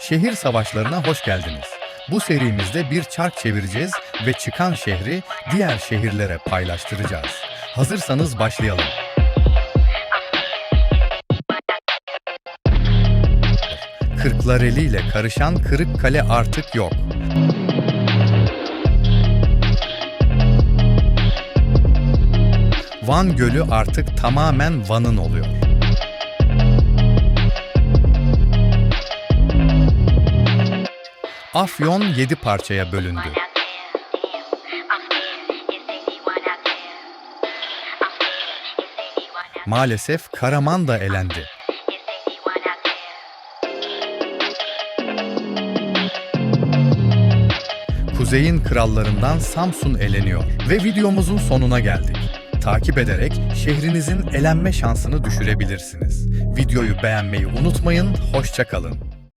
Şehir savaşlarına hoş geldiniz. Bu serimizde bir çark çevireceğiz ve çıkan şehri diğer şehirlere paylaştıracağız. Hazırsanız başlayalım. Kırklareli ile karışan Kırıkkale artık yok. Van Gölü artık tamamen Van'ın oluyor. Afyon yedi parçaya bölündü. Maalesef Karaman da elendi. Kuzey'in krallarından Samsun eleniyor ve videomuzun sonuna geldik. Takip ederek şehrinizin elenme şansını düşürebilirsiniz. Videoyu beğenmeyi unutmayın, hoşçakalın.